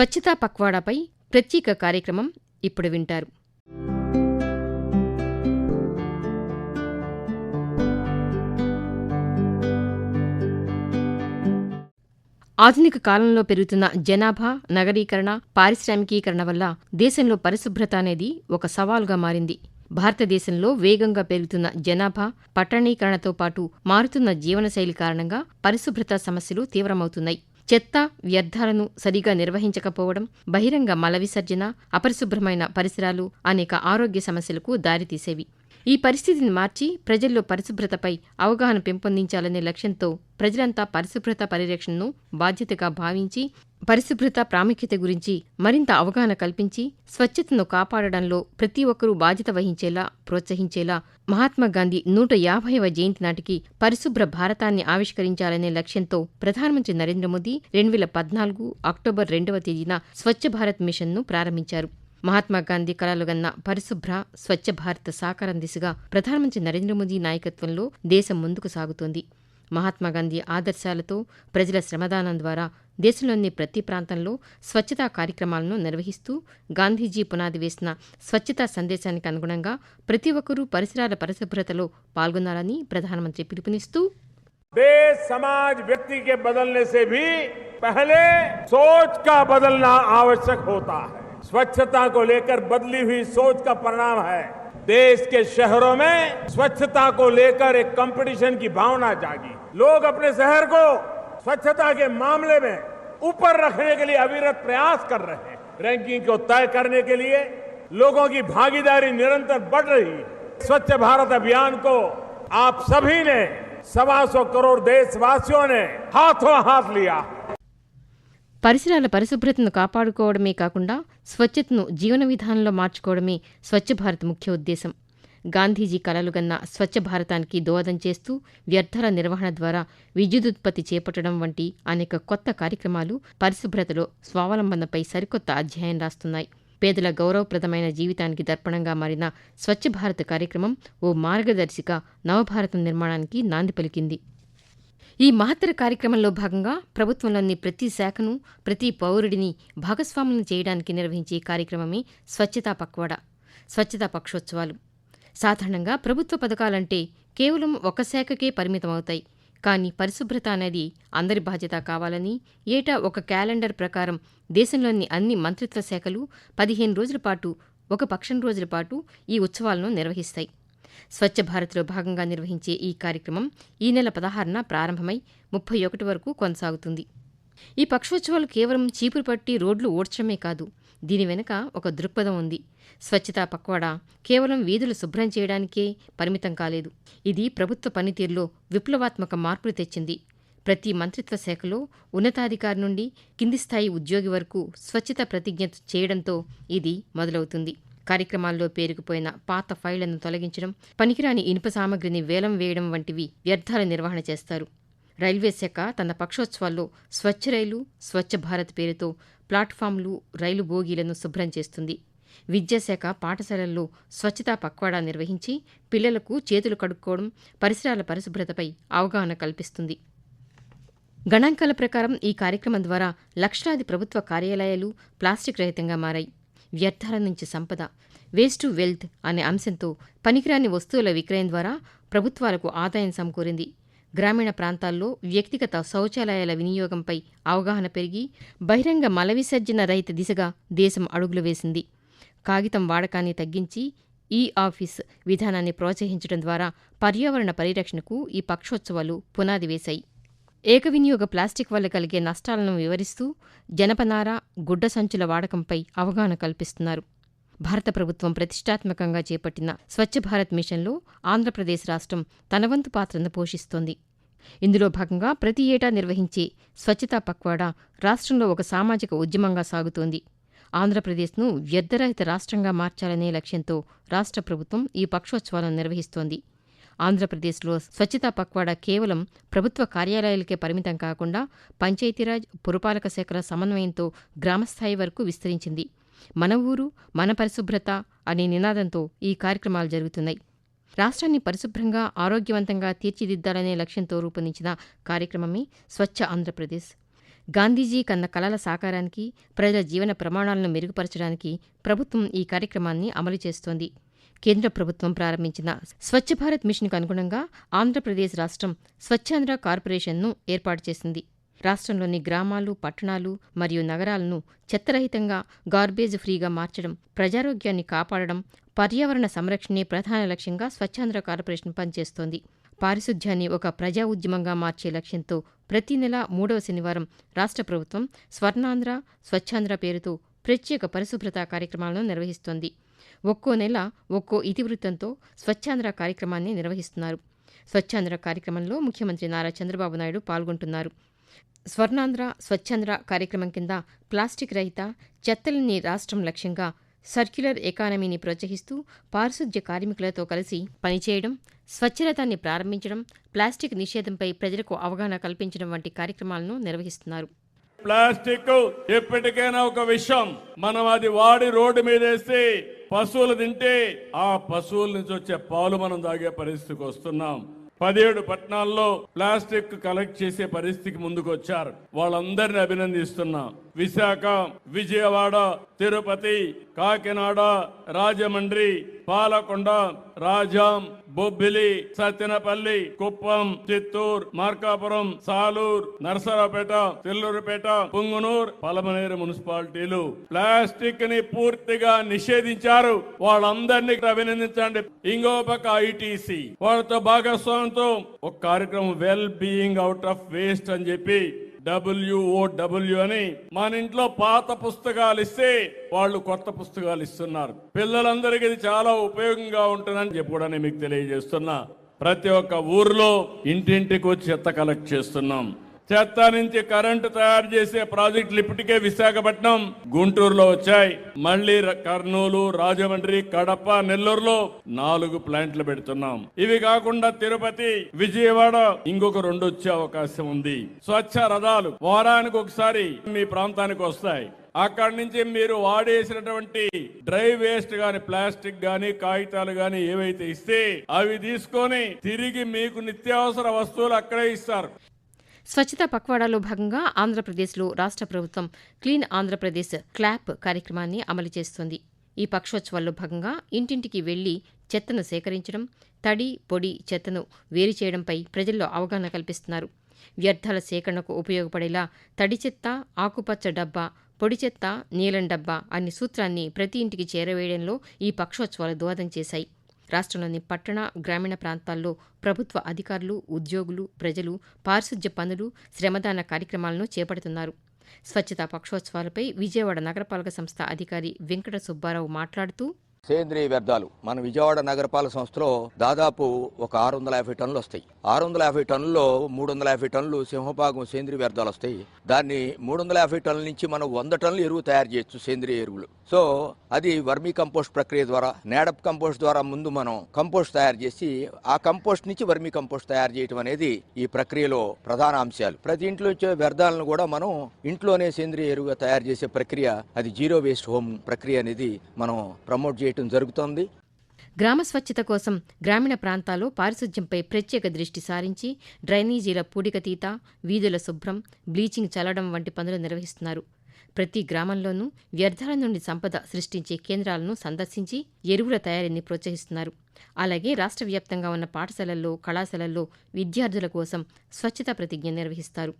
స్వచ్ఛతా పక్వాడాపై ప్రత్యేక కార్యక్రమం ఇప్పుడు వింటారు. ఆధునిక కాలంలో పెరుగుతున్న జనాభా నగరీకరణ పారిశ్రామికీకరణ వల్ల దేశంలో పరిశుభ్రత అనేది ఒక సవాలుగా మారింది. భారతదేశంలో వేగంగా పెరుగుతున్న జనాభా పట్టణీకరణతో పాటు మారుతున్న జీవనశైలి కారణంగా పరిశుభ్రత సమస్యలు తీవ్రమవుతున్నాయి. చెత్త వ్యర్థాలను సరిగా నిర్వహించకపోవడం బహిరంగ మల విసర్జన అపరిశుభ్రమైన పరిసరాలు అనేక ఆరోగ్య సమస్యలకు దారితీసేవి. ఈ పరిస్థితిని మార్చి ప్రజల్లో పరిశుభ్రతపై అవగాహన పెంపొందించాలనే లక్ష్యంతో ప్రజలంతా పరిశుభ్రత పరిరక్షణను బాధ్యతగా భావించి పరిశుభ్రత ప్రాముఖ్యత గురించి మరింత అవగాహన కల్పించి స్వచ్ఛతను కాపాడడంలో ప్రతి ఒక్కరూ బాధ్యత వహించేలా ప్రోత్సహించేలా మహాత్మాగాంధీ నూట యాభైవ జయంతి నాటికి పరిశుభ్ర భారతాన్ని ఆవిష్కరించాలనే లక్ష్యంతో ప్రధానమంత్రి నరేంద్ర మోదీ రెండు వేల పద్నాలుగు అక్టోబర్ రెండవ తేదీన స్వచ్ఛ భారత్ మిషన్ను ప్రారంభించారు. మహాత్మాగాంధీ కలలుగన్న పరిశుభ్ర స్వచ్ఛ భారత్ సాకారం దిశగా ప్రధానమంత్రి నరేంద్ర మోదీ నాయకత్వంలో దేశం ముందుకు సాగుతోంది మహాత్మాగాంధీ ఆదర్శాలతో ప్రజల శ్రమదానం ద్వారా దేశంలోని ప్రతి ప్రాంతంలో స్వచ్ఛతా కార్యక్రమాలను నిర్వహిస్తూ గాంధీజీ పునాది వేసిన స్వచ్ఛతా సందేశానికి అనుగుణంగా ప్రతి ఒక్కరూ పరిసరాల పరిశుభ్రతలో పాల్గొనాలని ప్రధానమంత్రి పిలుపునిస్తూ देश समाज व्यक्ति के बदलने से भी पहले सोच का बदलना आवश्यक होता है स्वच्छता को लेकर बदली हुई सोच का परिणाम है देश के शहरों में स्वच्छता को लेकर एक कंपटीशन की भावना जागी लोग अपने शहर को स्वच्छता के मामले में ऊपर रखने के लिए अविरत प्रयास कर रहे हैं रैंकिंग को तय करने के लिए लोगों की भागीदारी निरंतर बढ़ रही है स्वच्छ भारत अभियान को आप सभी ने सवा सौ करोड़ देशवासियों ने हाथों हाथ लिया పరిసరాల పరిశుభ్రతను కాపాడుకోవడమే కాకుండా స్వచ్ఛతను జీవన విధానంలో మార్చుకోవడమే స్వచ్ఛ భారత్ ముఖ్య ఉద్దేశం. గాంధీజీ కలలుగన్న స్వచ్ఛ భారతానికి దోహదం చేస్తూ వ్యర్థాల నిర్వహణ ద్వారా విద్యుదుత్పత్తి చేపట్టడం వంటి అనేక కొత్త కార్యక్రమాలు పరిశుభ్రతలో స్వావలంబనపై సరికొత్త అధ్యాయం రాస్తున్నాయి. పేదల గౌరవప్రదమైన జీవితానికి దర్పణంగా మారిన స్వచ్ఛ భారత్ కార్యక్రమం ఓ మార్గదర్శిగా నవభారతం నిర్మాణానికి నాంది పలికింది. ఈ మహత్తర కార్యక్రమంలో భాగంగా ప్రభుత్వంలోని ప్రతి శాఖను ప్రతి పౌరుడిని భాగస్వాములను చేయడానికి నిర్వహించే కార్యక్రమమే స్వచ్ఛతా పక్వాడ స్వచ్ఛతా పక్షోత్సవాలు. సాధారణంగా ప్రభుత్వ పథకాలంటే కేవలం ఒక శాఖకే పరిమితమవుతాయి. కానీ పరిశుభ్రత అనేది అందరి బాధ్యత కావాలని ఏటా ఒక క్యాలెండర్ ప్రకారం దేశంలోని అన్ని మంత్రిత్వ శాఖలు పదిహేను రోజుల పాటు ఒక పక్షం రోజుల పాటు ఈ ఉత్సవాలను నిర్వహిస్తాయి. స్వచ్ఛ భారత్లో భాగంగా నిర్వహించే ఈ కార్యక్రమం ఈ నెల పదహారున ప్రారంభమై ముప్పై ఒకటి వరకు కొనసాగుతుంది. ఈ పక్షోత్సవాలు కేవలం చీపురు పట్టి రోడ్లు ఓడ్చడమే కాదు దీని వెనుక ఒక దృక్పథం ఉంది. స్వచ్ఛతా పక్వాడా కేవలం వీధులు శుభ్రం చేయడానికే పరిమితం కాలేదు. ఇది ప్రభుత్వ పనితీరులో విప్లవాత్మక మార్పులు తెచ్చింది. ప్రతి మంత్రిత్వ శాఖలో ఉన్నతాధికారి నుండి కింది స్థాయి ఉద్యోగి వరకు స్వచ్ఛత ప్రతిజ్ఞ చేయడంతో ఇది మొదలవుతుంది. కార్యక్రమాల్లో పేరుకుపోయిన పాత ఫైళ్ళను తొలగించడం పనికిరాని ఇనుప సామగ్రిని వేలం వేయడం వంటివి వ్యర్థాల నిర్వహణ చేస్తారు. రైల్వే శాఖ తన పక్షోత్సవాల్లో స్వచ్ఛ రైలు స్వచ్ఛ భారత్ పేరుతో ప్లాట్ఫామ్లు రైలు బోగీలను శుభ్రం చేస్తుంది. విద్యాశాఖ పాఠశాలల్లో స్వచ్ఛతా పక్వాడా నిర్వహించి పిల్లలకు చేతులు కడుక్కోవడం పరిసరాల పరిశుభ్రతపై అవగాహన కల్పిస్తుంది. గణాంకాల ప్రకారం ఈ కార్యక్రమం ద్వారా లక్షలాది ప్రభుత్వ కార్యాలయాలు ప్లాస్టిక్ రహితంగా మారాయి. వ్యర్థాల నుంచి సంపద వేస్ట్ టు వెల్త్ అనే అంశంతో పనికిరాని వస్తువుల విక్రయం ద్వారా ప్రభుత్వాలకు ఆదాయం సమకూరింది. గ్రామీణ ప్రాంతాల్లో వ్యక్తిగత శౌచాలయాల వినియోగంపై అవగాహన పెరిగి బహిరంగ మల విసర్జన రహిత దిశగా దేశం అడుగులు వేసింది. కాగితం వాడకాన్ని తగ్గించి ఈ ఆఫీస్ విధానాన్ని ప్రోత్సహించడం ద్వారా పర్యావరణ పరిరక్షణకు ఈ పక్షోత్సవాలు పునాది వేశాయి. ఏకవినియోగ ప్లాస్టిక్ వల్ల కలిగే నష్టాలను వివరిస్తూ జనపనార గుడ్డ సంచుల వాడకంపై అవగాహన కల్పిస్తున్నారు. భారత ప్రభుత్వం ప్రతిష్టాత్మకంగా చేపట్టిన స్వచ్ఛ భారత్ మిషన్లో ఆంధ్రప్రదేశ్ రాష్ట్రం తనవంతు పాత్రను పోషిస్తోంది. ఇందులో భాగంగా ప్రతి ఏటా నిర్వహించే స్వచ్ఛతా పక్వాడా రాష్ట్రంలో ఒక సామాజిక ఉద్యమంగా సాగుతోంది. ఆంధ్రప్రదేశ్ను వ్యర్థరహిత రాష్ట్రంగా మార్చాలనే లక్ష్యంతో రాష్ట్ర ప్రభుత్వం ఈ పక్షోత్సవాలను నిర్వహిస్తోంది. ఆంధ్రప్రదేశ్లో స్వచ్ఛతా పక్వాడా కేవలం ప్రభుత్వ కార్యాలయాలకే పరిమితం కాకుండా పంచాయతీరాజ్ పురపాలక శాఖల సమన్వయంతో గ్రామస్థాయి వరకు విస్తరించింది. మన ఊరు మన పరిశుభ్రత అనే నినాదంతో ఈ కార్యక్రమాలు జరుగుతున్నాయి. రాష్ట్రాన్ని పరిశుభ్రంగా ఆరోగ్యవంతంగా తీర్చిదిద్దాలనే లక్ష్యంతో రూపొందించిన కార్యక్రమమే స్వచ్ఛ ఆంధ్రప్రదేశ్. గాంధీజీ కన్న కలల సాకారానికి ప్రజల జీవన ప్రమాణాలను మెరుగుపరచడానికి ప్రభుత్వం ఈ కార్యక్రమాన్ని అమలు చేస్తోంది. కేంద్ర ప్రభుత్వం ప్రారంభించిన స్వచ్ఛ భారత్ మిషన్కు అనుగుణంగా ఆంధ్రప్రదేశ్ రాష్ట్రం స్వచ్ఛాంధ్ర కార్పొరేషన్ను ఏర్పాటు చేసింది. రాష్ట్రంలోని గ్రామాలు పట్టణాలు మరియు నగరాలను చెత్తరహితంగా గార్బేజ్ ఫ్రీగా మార్చడం ప్రజారోగ్యాన్ని కాపాడడం పర్యావరణ సంరక్షణే ప్రధాన లక్ష్యంగా స్వచ్ఛాంధ్ర కార్పొరేషన్ పనిచేస్తోంది. పారిశుధ్యాన్ని ఒక ప్రజా ఉద్యమంగా మార్చే లక్ష్యంతో ప్రతి నెల మూడవ శనివారం రాష్ట్ర ప్రభుత్వం స్వర్ణాంధ్ర స్వచ్ఛాంధ్ర పేరుతో ప్రత్యేక పరిశుభ్రత కార్యక్రమాలను నిర్వహిస్తోంది. ఒక్కో నెల ఒక్కో ఇతివృత్తంతో స్వచ్ఛాంధ్ర కార్యక్రమాన్ని నిర్వహిస్తున్నారు. స్వచ్ఛాంధ్ర కార్యక్రమంలో ముఖ్యమంత్రి నారా చంద్రబాబు నాయుడు పాల్గొంటున్నారు. స్వర్ణాంధ్ర స్వచ్ఛాంధ్ర కార్యక్రమం కింద ప్లాస్టిక్ రహిత చెత్తలని రాష్ట్రం లక్ష్యంగా సర్క్యులర్ ఎకానమీని ప్రోత్సహిస్తూ పారిశుధ్య కార్మికులతో కలిసి పనిచేయడం స్వచ్ఛరతాన్ని ప్రారంభించడం ప్లాస్టిక్ నిషేధంపై ప్రజలకు అవగాహన కల్పించడం వంటి కార్యక్రమాలను నిర్వహిస్తున్నారు. ప్లాస్టిక్ ఎప్పటికైనా ఒక విషయం మనం అది వాడి రోడ్డు మీద వేస్తే పశువులు తింటే ఆ పశువుల నుంచి వచ్చే పాలు మనం తాగే పరిస్థితికి వస్తున్నాం. పదిహేడు పట్టణాల్లో ప్లాస్టిక్ కలెక్ట్ చేసే పరిస్థితికి ముందుకు వచ్చారు వాళ్ళందరినీ అభినందిస్తున్నాం. విశాఖ విజయవాడ తిరుపతి కాకినాడ రాజమండ్రి పాలకొండ రాజాం బొబ్బిలి సత్తెనపల్లి కుప్పం చిత్తూరు మార్కాపురం సాలూర్ నర్సరావుపేట తెల్లూరుపేట పుంగునూరు పలమనేరు మున్సిపాలిటీలు. ప్లాస్టిక్ని పూర్తిగా నిషేధించారు. వాళ్ళందరినీ అభినందించండి. ఇంకో పక్క ఐటీసీ. వాళ్ళతో భాగస్వామ్యంతో ఒక కార్యక్రమం well being out of waste అని చెప్పి డబ్ల్యూఓడబ్ల్యూ అని మన ఇంట్లో పాత పుస్తకాలు ఇస్తే వాళ్ళు కొత్త పుస్తకాలు ఇస్తున్నారు. పిల్లలందరికీ ఇది చాలా ఉపయోగంగా ఉంటుందని చెప్పి కూడా నేను మీకు తెలియజేస్తున్నా. ప్రతి ఒక్క ఊర్లో ఇంటింటికి వచ్చి చెత్త కలెక్ట్ చేస్తున్నాం. చెత్త నుంచి కరెంటు తయారు చేసే ప్రాజెక్టులు ఇప్పటికే విశాఖపట్నం గుంటూరులో వచ్చాయి. మళ్ళీ కర్నూలు రాజమండ్రి కడప నెల్లూరులో నాలుగు ప్లాంట్లు పెడుతున్నాం. ఇవి కాకుండా తిరుపతి విజయవాడ ఇంకొక రెండు వచ్చే అవకాశం ఉంది. స్వచ్ఛ రథాలు వారానికి ఒకసారి మీ ప్రాంతానికి వస్తాయి. అక్కడి నుంచి మీరు వాడేసినటువంటి డ్రై వేస్ట్ గాని ప్లాస్టిక్ గాని కాగితాలు గాని ఏవైతే ఇస్తే అవి తీసుకొని తిరిగి మీకు నిత్యావసర వస్తువులు అక్కడే ఇస్తారు. స్వచ్ఛత పక్వాడాలో భాగంగా ఆంధ్రప్రదేశ్లో రాష్ట్ర ప్రభుత్వం క్లీన్ ఆంధ్రప్రదేశ్ క్లాప్ కార్యక్రమాన్ని అమలు చేస్తోంది. ఈ పక్షోత్సవాల్లో భాగంగా ఇంటింటికి వెళ్ళి చెత్తను సేకరించడం తడి పొడి చెత్తను వేరు చేయడంపై ప్రజల్లో అవగాహన కల్పిస్తున్నారు. వ్యర్థాల సేకరణకు ఉపయోగపడేలా తడి చెత్త ఆకుపచ్చ డబ్బా పొడి చెత్త నీలం డబ్బా అనే సూత్రాన్ని ప్రతి ఇంటికి చేరవేయడంలో ఈ పక్షోత్సవాలు దోహదం చేశాయి. రాష్ట్రంలోని పట్టణ గ్రామీణ ప్రాంతాల్లో ప్రభుత్వ అధికారులు ఉద్యోగులు ప్రజలు పారిశుధ్య పనులు శ్రమదాన కార్యక్రమాలను చేపడుతున్నారు. స్వచ్ఛతా పక్షోత్సవాలపై విజయవాడ నగరపాలక సంస్థ అధికారి వెంకట సుబ్బారావు మాట్లాడుతూ సేంద్రియ వ్యర్థాలు. మన విజయవాడ నగరపాలక సంస్థలో దాదాపు ఒక ఆరు వందల యాభై టన్నులు వస్తాయి. ఆరు వందల యాభై టన్నుల్లో మూడు వందల యాభై టన్నులు సింహభాగం సేంద్రియ వ్యర్థాలు వస్తాయి. దాన్ని మూడు వందల యాభై టన్నుల నుంచి మనం వంద టన్నులు ఎరువు తయారు చేయొచ్చు సేంద్రియ ఎరువులు. సో అది వర్మీ కంపోస్ట్ ప్రక్రియ ద్వారా నేడప్ కంపోస్ట్ ద్వారా ముందు మనం కంపోస్ట్ తయారు చేసి ఆ కంపోస్ట్ నుంచి వర్మీ కంపోస్ట్ తయారు చేయడం అనేది ఈ ప్రక్రియలో ప్రధాన అంశాలు. ప్రతి ఇంట్లో వచ్చే వ్యర్థాలను కూడా మనం ఇంట్లోనే సేంద్రియ ఎరువుగా తయారు చేసే ప్రక్రియ అది జీరో వేస్ట్ హోమ్ ప్రక్రియ అనేది మనం ప్రమోట్ చేయడం జరుగుతోంది. గ్రామ స్వచ్ఛత కోసం గ్రామీణ ప్రాంతాల్లో పారిశుధ్యంపై ప్రత్యేక దృష్టి సారించి డ్రైనేజీల పూడికతీత వీధుల శుభ్రం బ్లీచింగ్ చల్లడం వంటి పనులు నిర్వహిస్తున్నారు. ప్రతి గ్రామంలోనూ వ్యర్థాల నుండి సంపద సృష్టించే కేంద్రాలను సందర్శించి ఎరువుల తయారీని ప్రోత్సహిస్తున్నారు. అలాగే రాష్ట్ర వ్యాప్తంగా ఉన్న పాఠశాలల్లో కళాశాలల్లో విద్యార్థుల కోసం స్వచ్ఛత ప్రతిజ్ఞ నిర్వహిస్తారు.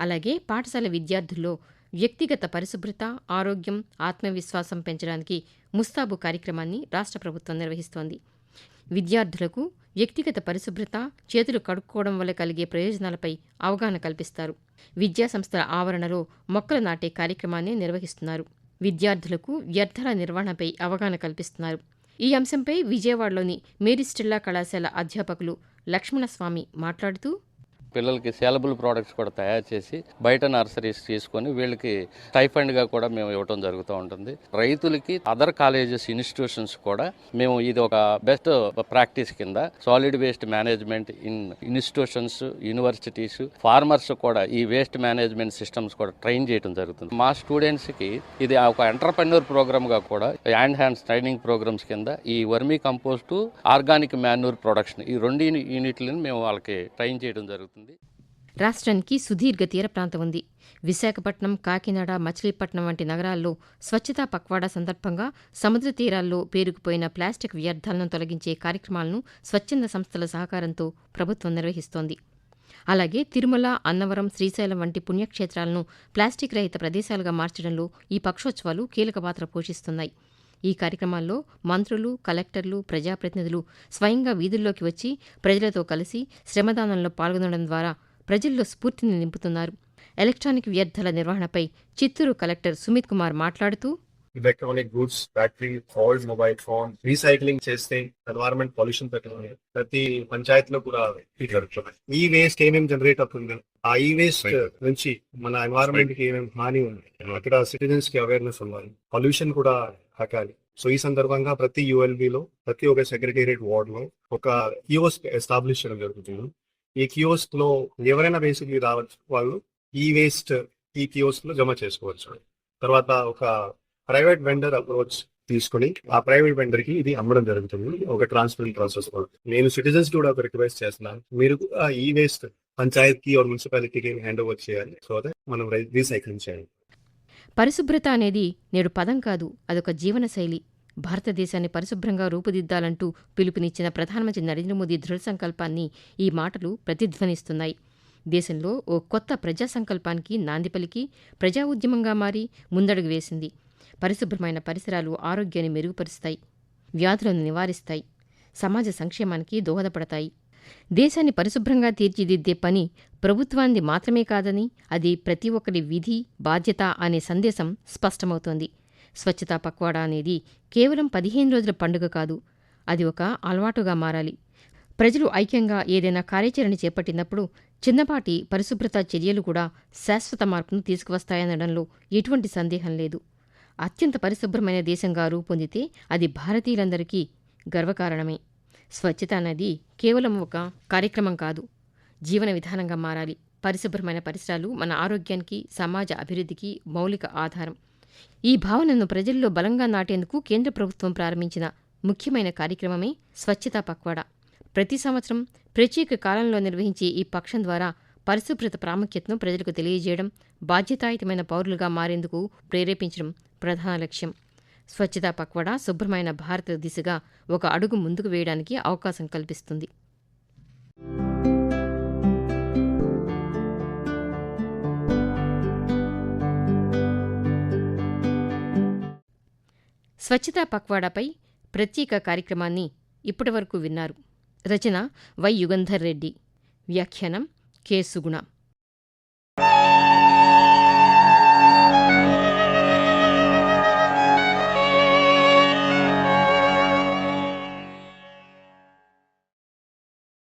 అలాగే పాఠశాల విద్యార్థుల్లో వ్యక్తిగత పరిశుభ్రత ఆరోగ్యం ఆత్మవిశ్వాసం పెంచడానికి ముస్తాబు కార్యక్రమాన్ని రాష్ట్ర ప్రభుత్వం నిర్వహిస్తోంది. విద్యార్థులకు వ్యక్తిగత పరిశుభ్రత చేతులు కడుక్కోవడం వల్ల కలిగే ప్రయోజనాలపై అవగాహన కల్పిస్తారు. విద్యాసంస్థల ఆవరణలో మొక్కలు నాటే కార్యక్రమాన్ని నిర్వహిస్తున్నారు. విద్యార్థులకు వ్యర్థాల నిర్వహణపై అవగాహన కల్పిస్తున్నారు. ఈ అంశంపై విజయవాడలోని మేరిస్టిల్లా కళాశాల అధ్యాపకులు లక్ష్మణస్వామి మాట్లాడుతూ పిల్లలకి సేలబుల్ ప్రోడక్ట్స్ కూడా తయారు చేసి బయట నర్సరీస్ తీసుకొని వీళ్ళకి టైఫండ్గా కూడా మేము ఇవ్వడం జరుగుతూ ఉంటుంది. రైతులకి అదర్ కాలేజెస్ ఇన్స్టిట్యూషన్స్ కూడా మేము ఇది ఒక బెస్ట్ ప్రాక్టీస్ కింద solid waste management in institutions universities farmers కూడా ఈ వేస్ట్ మేనేజ్మెంట్ సిస్టమ్స్ కూడా ట్రైన్ చేయడం జరుగుతుంది. మా స్టూడెంట్స్కి ఇది ఒక ఎంటర్ప్రెన్యూర్ ప్రోగ్రామ్గా కూడా హ్యాండ్ హ్యాండ్స్ ట్రైనింగ్ ప్రోగ్రామ్స్ కింద ఈ vermi compost organic manure production ఈ రెండు యూనిట్లను మేము వాళ్ళకి ట్రైన్ చేయడం జరుగుతుంది. రాష్ట్రానికి సుదీర్ఘ తీర ప్రాంతం ఉంది. విశాఖపట్నం కాకినాడ మచిలీపట్నం వంటి నగరాల్లో స్వచ్ఛతా పక్వాడా సందర్భంగా సముద్ర తీరాల్లో పేరుకుపోయిన ప్లాస్టిక్ వ్యర్థాలను తొలగించే కార్యక్రమాలను స్వచ్ఛంద సంస్థల సహకారంతో ప్రభుత్వం నిర్వహిస్తోంది. అలాగే తిరుమల అన్నవరం శ్రీశైలం వంటి పుణ్యక్షేత్రాలను ప్లాస్టిక్ రహిత ప్రదేశాలుగా మార్చడంలో ఈ పక్షోత్సవాలు కీలక పాత్ర పోషిస్తున్నాయి. ఈ కార్యక్రమాల్లో మంత్రులు కలెక్టర్లు ప్రజాప్రతినిధులు స్వయంగా వీధుల్లోకి వచ్చి ప్రజలతో కలిసి శ్రమదానంలో పాల్గొనడం ద్వారా ప్రజల్లో స్ఫూర్తిని నింపుతున్నారు. ఎలక్ట్రానిక్ వ్యర్థాల నిర్వహణపై చిత్తూరు కలెక్టర్ సుమిత్ కుమార్ మాట్లాడుతూ electronic goods battery old mobile phone recycling చేస్తే ఎన్వైరన్మెంట్ పొల్యూషన్ తగ్గుతుంది. ప్రతి పంచాయతీలో కూడా ఇది జరుగుతుంది. ఈ వేస్ట్ ఏమేమి జనరేట్ అవుతుంది? ఆ ఈ వేస్ట్ నుంచి మన ఎన్వైరన్మెంట్కి ఏమేమి హాని ఉంది? అక్కడ సిటిజన్స్కి అవేర్నెస్ ఉండాలి. పొల్యూషన్ కూడా తగ్గాలి సో ఈ సందర్భంగా ప్రతి ULB లో ప్రతి ఒక్క సెక్రటేరియట్ వార్డ్లో ఒక కియోస్క్ ఎస్టాబ్లిష్ చేయడం జరుగుతుంది. ఈ కియోస్క్లో ఎవరైనా బేసిక్లీ రావచ్చు వాళ్ళు ఈ వేస్ట్ ఈ కియోస్క్లో జమ చేసుకోవచ్చు. తర్వాత ఒక ప్రైవేట్ వెండర్ అప్రోచ్ తీసుకొని ఆ ప్రైవేట్ వెండర్కి ఇది అమ్మడం జరుగుతుంది. ఒక ట్రాన్స్పరెంట్ ప్రాసెస్ నేను సిటిజన్స్ కూడా ఒక రిక్వెస్ట్ చేస్తున్నాను మీరు కూడా ఈ వేస్ట్ పంచాయత్కి మున్సిపాలిటీకి హ్యాండ్ ఓవర్ చేయాలి. సో అదే మనం రీసైక్లింగ్ చేయాలి. పరిశుభ్రత అనేది నేడు పదం కాదు. అదొక జీవనశైలి భారతదేశాన్ని పరిశుభ్రంగా రూపుదిద్దాలంటూ పిలుపునిచ్చిన ప్రధానమంత్రి నరేంద్ర మోదీ దృఢ సంకల్పాన్ని ఈ మాటలు ప్రతిధ్వనిస్తున్నాయి. దేశంలో ఓ కొత్త ప్రజా సంకల్పానికి నాంది పలికి ప్రజా ఉద్యమంగా మారి ముందడుగు వేసింది. పరిశుభ్రమైన పరిసరాలు ఆరోగ్యాన్ని మెరుగుపరుస్తాయి వ్యాధులను నివారిస్తాయి సమాజ సంక్షేమానికి దోహదపడతాయి. దేశాన్ని పరిశుభ్రంగా తీర్చిదిద్దే పని ప్రభుత్వాన్ని మాత్రమే కాదని అది ప్రతి ఒక్కరి విధి బాధ్యత అనే సందేశం స్పష్టమవుతోంది. స్వచ్ఛతా పక్వాడా అనేది కేవలం పదిహేను రోజుల పండుగ కాదు అది ఒక అలవాటుగా మారాలి. ప్రజలు ఐక్యంగా ఏదైనా కార్యాచరణ చేపట్టినప్పుడు చిన్నపాటి పరిశుభ్రత చర్యలు కూడా శాశ్వత మార్పును తీసుకువస్తాయనడంలో ఎటువంటి సందేహం లేదు. అత్యంత పరిశుభ్రమైన దేశంగా రూపొందితే అది భారతీయులందరికీ గర్వకారణమే. స్వచ్ఛత అనేది కేవలం ఒక కార్యక్రమం కాదు. జీవన విధానంగా మారాలి. పరిశుభ్రమైన పరిసరాలు మన ఆరోగ్యానికి సమాజ అభివృద్ధికి మౌలిక ఆధారం. ఈ భావనను ప్రజల్లో బలంగా నాటేందుకు కేంద్ర ప్రభుత్వం ప్రారంభించిన ముఖ్యమైన కార్యక్రమమే స్వచ్ఛతా పక్వాడా. ప్రతి సంవత్సరం ప్రత్యేక కాలంలో నిర్వహించే ఈ పక్షం ద్వారా పరిశుభ్రత ప్రాముఖ్యతను ప్రజలకు తెలియజేయడం బాధ్యతాయుతమైన పౌరులుగా మారేందుకు ప్రేరేపించడం ప్రధాన లక్ష్యం. స్వచ్ఛతా పక్వడా శుభ్రమైన భారత దిశగా ఒక అడుగు ముందుకు వేయడానికి అవకాశం కల్పిస్తుంది. స్వచ్ఛతా పక్వాడాపై ప్రత్యేక కార్యక్రమాన్ని ఇప్పటివరకు విన్నారు. రచన వై యుగంధర్ రెడ్డి. వ్యాఖ్యానం కె సుగుణ.